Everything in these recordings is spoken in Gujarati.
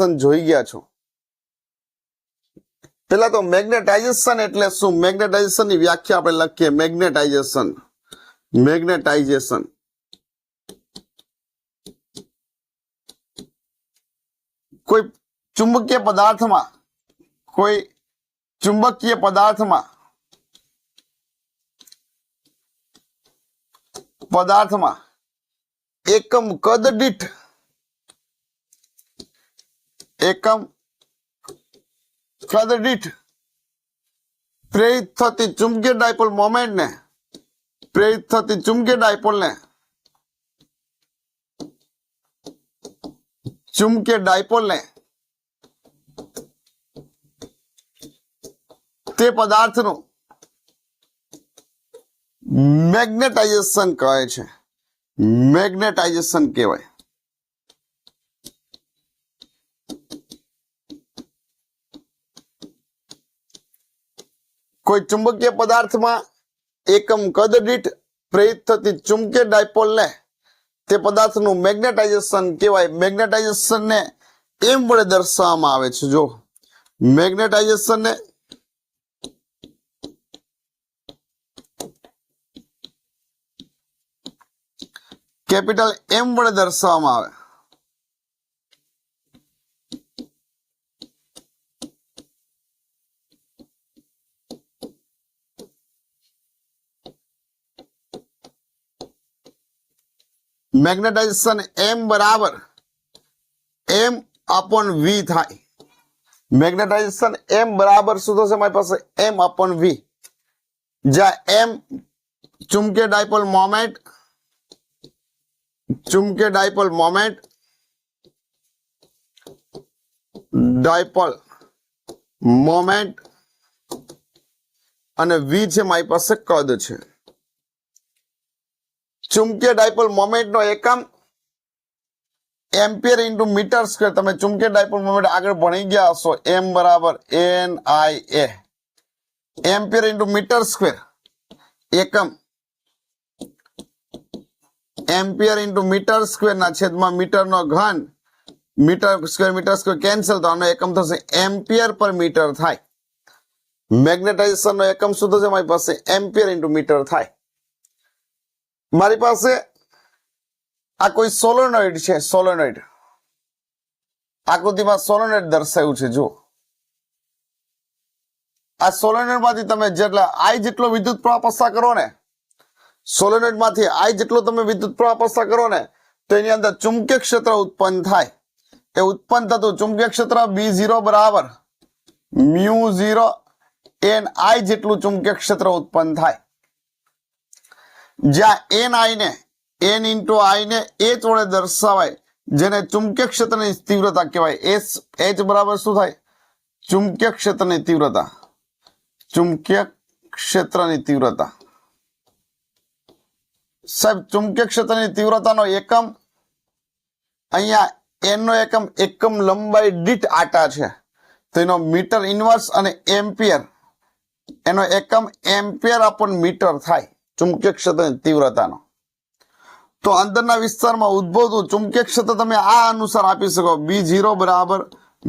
મેગ્નેટાઇઝેશન જોઈ ગયા છો? પેલા તો મેગ્નેટાઇઝેશન એટલે શું? મેગ્નેટાઇઝેશનની વ્યાખ્યા આપણે લખીએ. મેગ્નેટાઇઝેશન. મેગ્નેટાઇઝેશન. કોઈ ચુંબકીય પદાર્થમાં, કોઈ ચુંબકીય પદાર્થમાં પદાર્થમાં એકમ કદ દીઠ એકમ કદ દીઠ પ્રેરિત થતી ચુંબકીય ડાયપોલ મોમેન્ટ ને પ્રેરિત થતી ચુંબકીય ડાયપોલ ને ચુંબકીય ડાયપોલ ને તે પદાર્થનું મેગ્નેટાઇઝેશન કહે છે. મેગ્નેટાઇઝેશન કહેવાય. કોઈ ચુંબકીય પદાર્થમાં એકમ કદ દીઠ પ્રેરિત થતી ચુંબકીય ડાયપોલને તે પદાર્થનું મેગ્નેટાઇઝેશન કહેવાય. મેગ્નેટાઇઝેશનને એમ વડે દર્શાવવામાં આવે છે. જો મેગ્નેટાઇઝેશનને કેપિટલ એમ વડે દર્શાવવામાં આવે. મેગ્નેટાઇઝેશન એમ બરાબર એમ અપોન વી થાય. મેગ્નેટાઇઝેશન એમ બરાબર શું થશે? મારી પાસે એમ અપોન વી જ્યાં એમ ચુંબકીય ડાયપોલ મોમેન્ટ, ચુંબકીય ડાયપોલ મોમેન્ટ ડાયપોલ મોમેન્ટ અને વી છે મારી પાસે કદ છે. ચુંબકીય ડાયપોલ મોમેન્ટનો એકમ એમ્પિયર ઇન્ટુ મીટર સ્ક્વેર તમે ચુંબકીય ડાયપોલ મોમેન્ટ આગળ ભણી ગયા હશો. એમ બરાબર N I A ampere into metre square એકમ. એમ્પિયર ઇન્ટુ મીટર સ્ક્વેર ના છેદમાં મીટરનો ઘન. Metre square metre square cancel તો આનો એકમ થશે. એમ્પિયર પર મીટર થાય. મેગ્નેટાઇઝેશનનો એકમ શું થશે? મારી પાસે એમ્પિયર ઇન્ટુ મીટર થાય. મારી પાસે આ કોઈ સોલોનોઇડ છે, સોલોનોઇડ. આકૃતિમાં સોલોનોઇડ દર્શાવ્યું છે જો આ સોલોનોઇડમાંથી તમે જેટલા આઈ જેટલો વિદ્યુત પ્રવાહ પસાર કરો ને સોલોનોઇડમાંથી આઈ જેટલો તમે વિદ્યુત પ્રવાહ પસાર કરો ને, તો એની અંદર ચુંબકીય ક્ષેત્ર ઉત્પન્ન થાય. એ ઉત્પન્ન થતું ચુંબકીય ક્ષેત્ર બી ઝીરો બરાબર મ્યુ ઝીરો એન આઈ જેટલું ચુંબકીય ક્ષેત્ર ઉત્પન્ન થાય. જ્યાં એન આઈને એન ઇન્ટુ આઈ ને એચ વડે દર્શાવાય, જેને ચુંબકીય ક્ષેત્રની તીવ્રતા કહેવાય. એસ એચ બરાબર શું થાય? ચુંબકીય ક્ષેત્રની તીવ્રતા. ચુંબકીય ક્ષેત્રની તીવ્રતા. સાહેબ, ચુંબકીય ક્ષેત્રની તીવ્રતાનો એકમ, અહીંયા એન નો એકમ એકમ લંબાઈ દીઠ આટા છે. તો એનો મીટર ઇન્વર્સ અને એમ્પિયર એનો એકમ એમ્પિયર અપોન મીટર થાય. ચુંબકીય ક્ષેત્રની તીવ્રતાનો. તો અંદરના વિસ્તારમાં ઉદ્ભવતું ચુંબકીય ક્ષેત્ર તમે આ અનુસાર આપી શકો. બી ઝીરો બરાબર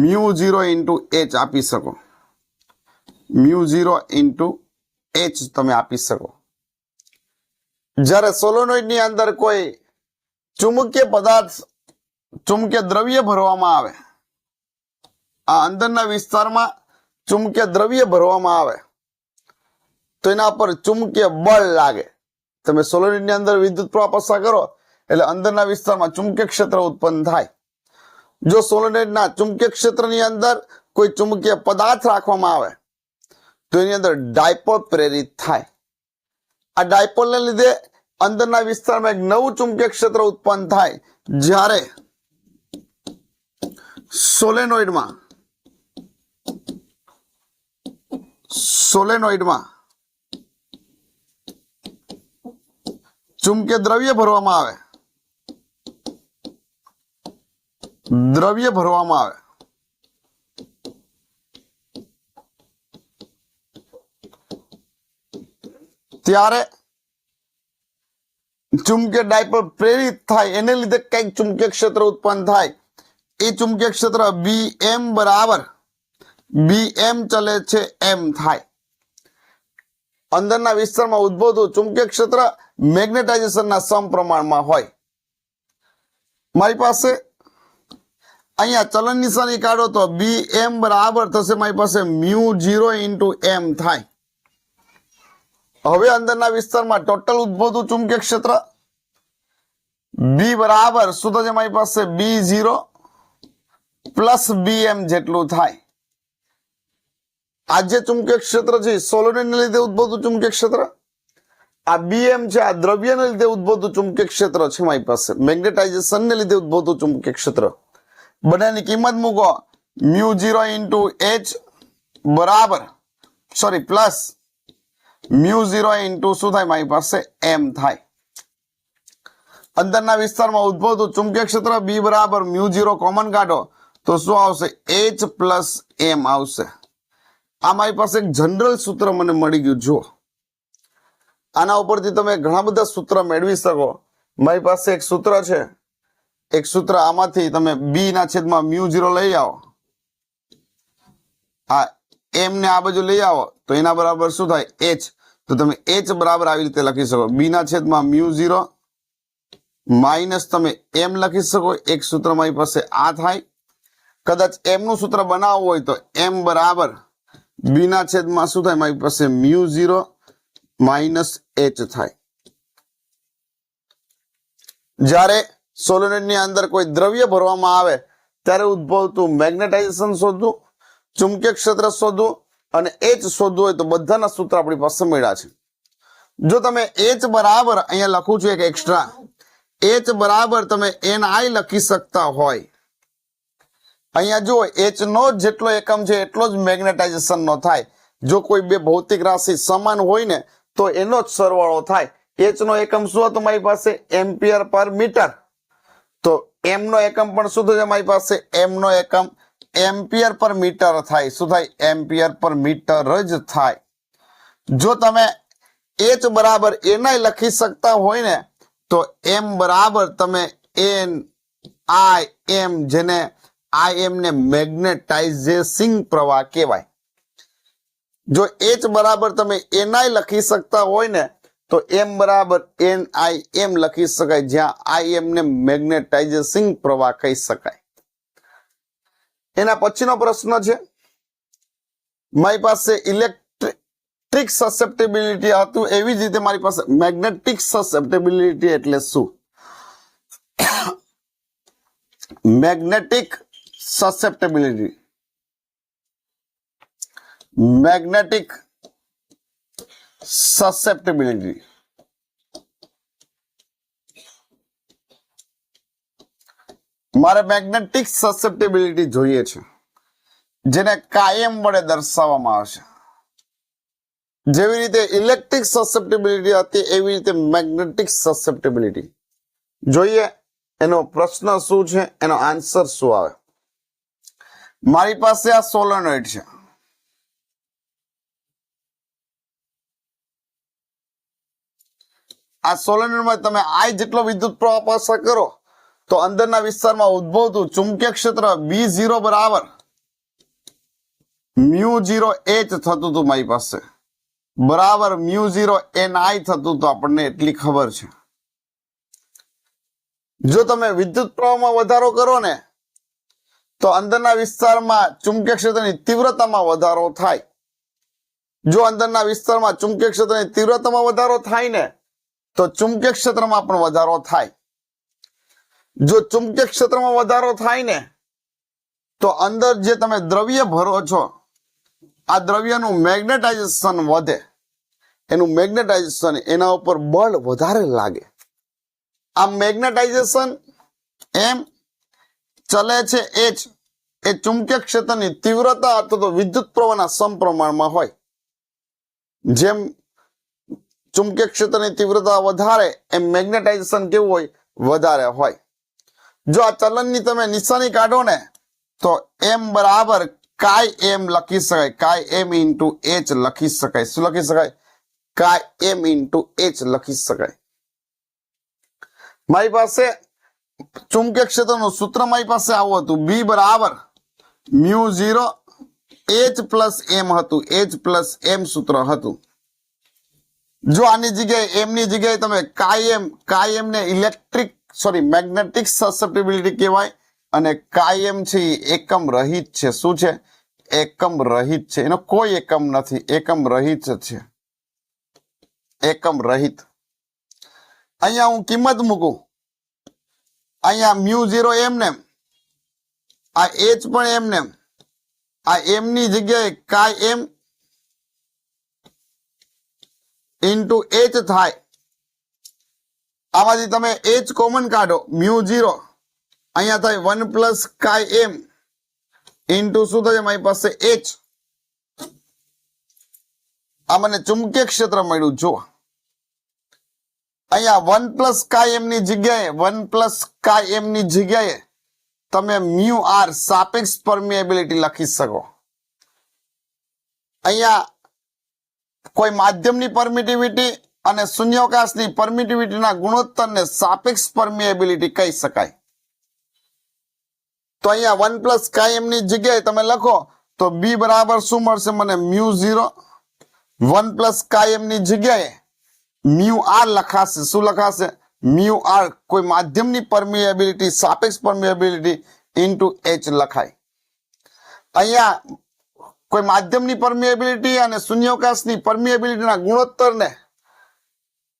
મ્યુ ઝીરો ઇન્ટુ એચ આપી શકો. મ્યુ ઝીરો ઇન્ટુ એચ તમે આપી શકો. જ્યારે સોલોનોઇડની અંદર કોઈ ચુંબકીય પદાર્થ, ચુંબકીય દ્રવ્ય ભરવામાં આવે, આ અંદરના વિસ્તારમાં ચુંબકીય દ્રવ્ય ભરવામાં આવે તો એના પર ચુંબકીય બળ લાગે. તમે સોલરની અંદર વિદ્યુત પ્રવાહ પસાર કરો, એટલે અંદરના વિસ્તારમાં ચુંબકીય ક્ષેત્ર ઉત્પન્ન થાય. જો સોલોનોઇડ ના ચુંબકીય ક્ષેત્રની અંદર કોઈ ચુંબકીય પદાર્થ રાખવામાં આવે, તો એની અંદર ડાયપોલ પ્રેરિત થાય. આ ડાયપોલને લીધે અંદરના વિસ્તારમાં એક નવું ચુંબકીય ક્ષેત્ર ઉત્પન્ન થાય. જ્યારે સોલેનોઇડમાં સોલેનોઇડમાં ચુંબકીય દ્રવ્ય ભરવામાં આવે. દ્રવ્ય ભરવામાં આવે. ત્યારે ચુંબકીય ડાયપોલ પ્રેરિત થાય, એને લીધે કંઈક ચુંબકીય ક્ષેત્ર ઉત્પન્ન થાય. એ ચુંબકીય ક્ષેત્ર બી એમ બરાબર બી એમ ચલે છે એમ થાય. અંદરના વિસ્તારમાં ઉદ્ભવતું ચુંબકીય ક્ષેત્ર મેગ્નેટાઇઝેશનના સમપ્રમાણમાં હોય. મારી પાસે અહીંયા ચલન નિશાની કાઢો તો બી એમ બરાબર થશે મારી પાસે મ્યુ જીરો ઇન્ટુ એમ થાય. હવે અંદરના વિસ્તારમાં ટોટલ ઉદ્ભવતું ચુંબકીય ક્ષેત્ર બી બરાબર શું થશે મારી પાસે બી ઝીરો પ્લસ બી એમ જેટલું થાય. આ જે ચુંબકીય ક્ષેત્ર છે સોલોનેટને લીધે ઉદ્ભવતું ચુંબકીય ક્ષેત્ર આ બીએમ છે, આ દ્રવ્યને લીધે ઉદ્ભવતું ચુંબકીય ક્ષેત્ર છે મારી પાસે. મેગ્નેટાઇઝેશનને લીધે ઉદ્ભવતું ચુંબકીય ક્ષેત્ર. બંનેની કિંમત મૂકો. મ્યુ ઝીરો ઇન્ટુ એચ બરાબર. Sorry plus mu zero into શું થાય? મારી પાસે એમ થાય. અંદરના વિસ્તારમાં ઉદ્ભવતું ચુંબકીય ક્ષેત્ર બી બરાબર મ્યુ ઝીરો કોમન કાઢો. તો શું આવશે? એચ પ્લસ એમ આવશે. આ મારી પાસે એક જનરલ સૂત્ર મને મળી ગયું. જુઓ. આના ઉપરથી તમે ઘણા બધા સૂત્ર મેળવી શકો. મારી પાસે એક સૂત્ર છે. એક સૂત્ર આમાંથી તમે બી ના છેદમાં મ્યુ ઝીરો લઈ આવો. આ એમ ને આ બાજુ લઈ આવો, તો એના બરાબર શું થાય? એચ તો તમે એચ બરાબર આવી રીતે લખી શકો. બી ના છેદમાં મ્યુ ઝીરો માઇનસ તમે એમ લખી શકો. એક સૂત્ર મારી પાસે આ થાય. કદાચ એમનું સૂત્ર બનાવવું હોય તો એમ બરાબર. બી ના છેદમાં શું થાય? મારી પાસે મ્યુ ઝીરો માઇનસ એચ થાય. જ્યારે સોલોનેટની અંદર કોઈ દ્રવ્ય ભરવામાં આવે, ત્યારે ઉદ્ભવતું મેગ્નેટાઇઝેશન શોધવું, ચુંબકીય ક્ષેત્ર શોધવું અને એચ શોધવું હોય તો બધાના સૂત્ર આપણી પાસે મળ્યા છે. જો તમે એચ બરાબર અહીંયા લખું છું એક એક્સ્ટ્રા એચ બરાબર તમે એન આઈ લખી શકતા હોય. અહીંયા જુઓ એચ નો જેટલો એકમ છે, એટલો જ મેગ્નેટાઇઝેશન નો થાય. જો કોઈ બે ભૌતિક રાશિ સમાન હોય ને તો એનો જ સરવાળો થાય. એચ નો એકમ શું હતો મારી પાસે? એમ્પિયર પર મીટર તો એમ નો એકમ પણ શું થશે મારી પાસે? એમ નો એકમ એમ્પિયર પર મીટર થાય. શું થાય? એમ્પિયર પર મીટર જ થાય. જો તમે એચ બરાબર એના લખી શકતા હોય ને, તો એમ બરાબર તમે એન આઈ એમ જેને આઈ એમ ને મેગ્નેટાઇઝેસિંગ પ્રવાહ કહેવાય. જો એચ બરાબર તમે એનઆઈ લખી શકતા હોય ને, તો એમ બરાબર એન આઈ એમ લખી શકાય, જ્યાં આઈ એમ ને મેગ્નેટાઇઝિંગ પ્રવાહ કહી શકાય. એના પછીનો પ્રશ્ન છે, મારી પાસે ઇલેક્ટ્રિક સસેપ્ટેબિલિટી હતું, એવી જ રીતે મારી પાસે મેગ્નેટિક સસેપ્ટેબિલિટી એટલે શું? મેગ્નેટિક સસેપ્ટેબિલિટી મેગ્નેટિક સસેપ્ટેબિલિટી મારે મેગ્નેટિક સસેપ્ટેબિલિટી જોઈએ છે, જેને કાયમ વડે દર્શાવવામાં આવશે જેવી રીતે ઇલેક્ટ્રિક સસેપ્ટેબિલિટી હતી, એવી રીતે મેગ્નેટિક સસેપ્ટેબિલિટી જોઈએ, એનો પ્રશ્ન શું છે, એનો આન્સર શું આવે? મારી પાસે આ સોલેનોઇડ છે. આ સોલેનમાં તમે આઈ જેટલો વિદ્યુત પ્રવાહ પસાર કરો, તો અંદરના વિસ્તારમાં ઉદ્ભવતું ચુંબકીય ક્ષેત્ર બી ઝીરો બરાબર મ્યુ ઝીરો એચ થતું હતું મારી પાસે. બરાબર મ્યુ ઝીરો એન આઈ થતું હતું, આપણને એટલી ખબર છે. જો તમે વિદ્યુત પ્રવાહમાં વધારો કરો ને, તો અંદરના વિસ્તારમાં ચુંબકીય ક્ષેત્રની તીવ્રતામાં વધારો થાય. જો અંદરના વિસ્તારમાં ચુંબકીય ક્ષેત્રની તીવ્રતામાં વધારો થાય ને તો ચુંબકીય ક્ષેત્રમાં પણ વધારો થાય. જો ચુંબકીય ક્ષેત્રમાં વધારો થાય ને, તો અંદર જે તમે દ્રવ્ય ભરો છો, આ દ્રવ્યનું મેગ્નેટાઇઝેશન વધે. એનું મેગ્નેટાઇઝેશન એના ઉપર બળ વધારે લાગે. આ મેગ્નેટાઇઝેશન એમ ચલે છે એચ એ ચુંબકીય ક્ષેત્રની તીવ્રતા અથવા તો વિદ્યુત પ્રવાહના સમપ્રમાણમાં હોય. જેમ ચુંબકીય ક્ષેત્રની તીવ્રતા વધારે એમ મેગ્નેટાઇઝેશન કેવું હોય? વધારે હોય. જો આ ચલનની તમે નિશાની કાઢો ને, તો એમ બરાબર કાય એમ લખી શકાય. કાય એમ ઇન્ટુ એચ લખી શકાય. શું લખી શકાય? કાય એમ ઇન્ટુ એચ લખી શકાય. મારી પાસે ચુંબકીય ક્ષેત્રનું સૂત્ર મારી પાસે આવું હતું. બી બરાબર mu zero H plus M હતું. એચ પ્લસ એમ સૂત્ર હતું. જો આની જગ્યાએ, એમની જગ્યાએ તમે કાયમ કાયમ ને ઇલેક્ટ્રિક સોરી મેગ્નેટિક સસેપ્ટેબિલિટી કહેવાય અને કાયમ છે એકમ રહિત છે. શું છે? એકમ રહિત છે. એનો કોઈ એકમ નથી. એકમ રહિત છે. એકમ રહિત. અહીંયા હું કિંમત મૂકું. અહીંયા મ્યુ ઝીરો એમ ને આ એચ પણ એમ ને આ એમની જગ્યાએ કાય એમ ઇન્ટુ એચ થાય. આમાંથી તમે એચ કોમન કાઢો. Mu zero. અહીંયા થાય વન પ્લસ કાય એમ. ઇન્ટુ શું થશે? મારી પાસે એચ આ મને ચુંબકીય ક્ષેત્ર મળ્યું. જો અહીંયા વન પ્લસ કાય એમ ની જગ્યાએ, વન પ્લસ કાય એમ ની જગ્યાએ તમે મ્યુ આર સાપેક્ષ પરમિએબિલિટી લખી શકો. અહીંયા કોઈ માધ્યમની પરમિટિવિટી અને શૂન્યાવકાશની પરમિટિવિટીના ગુણોત્તરને સાપેક્ષ પરમિએબિલિટી કહી શકાય. તો અહીંયા વન પ્લસની જગ્યાએ તમે લખો તો બી બરાબર શું મળશે મને? Mu zero. વન પ્લસની જગ્યાએ મ્યુ આર લખાશે. શું લખાશે? મ્યુ આર કોઈ માધ્યમની પરમિએબિલિટી સાપેક્ષ પરમિએબિલિટી ઇન્ટુ એચ લખાય. અહીંયા કોઈ માધ્યમની પરમિએબિલિટી અને શૂન્યાવકાશની પરમિએબિલિટીના ગુણોત્તરને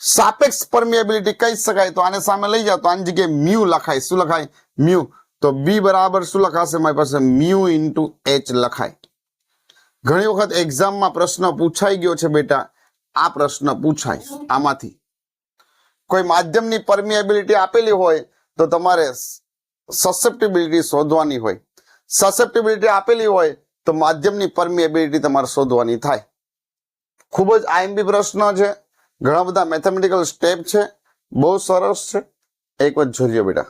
સાપેક્ષ પરમિએબિલિટી કહી શકાય તો આને સામે લઈ જાઓ તો આની જગ્યાએ મ્યુ લખાય. શું લખાય? મ્યુ તો બી બરાબર શું લખાશે? મારી પાસે મ્યુ ઇન્ટુ એચ લખાય. ઘણી વખત એક્ઝામમાં પ્રશ્ન પૂછાઈ ગયો છે બેટા. આ પ્રશ્ન પૂછાય આમાંથી. કોઈ માધ્યમની પરમિએબિલિટી આપેલી હોય તો તમારે સસેપ્ટિબિલિટી શોધવાની હોય. સસેપ્ટિબિલિટી આપેલી હોય તો માધ્યમની પરમિએબિલિટી તમારે શોધવાની થાય. ખૂબ જ આઈએમબી પ્રશ્ન છે. ઘણા બધા મેથેમેટિકલ સ્ટેપ છે. બહુ સરસ છે. એક વાત જોઈએ બેટા.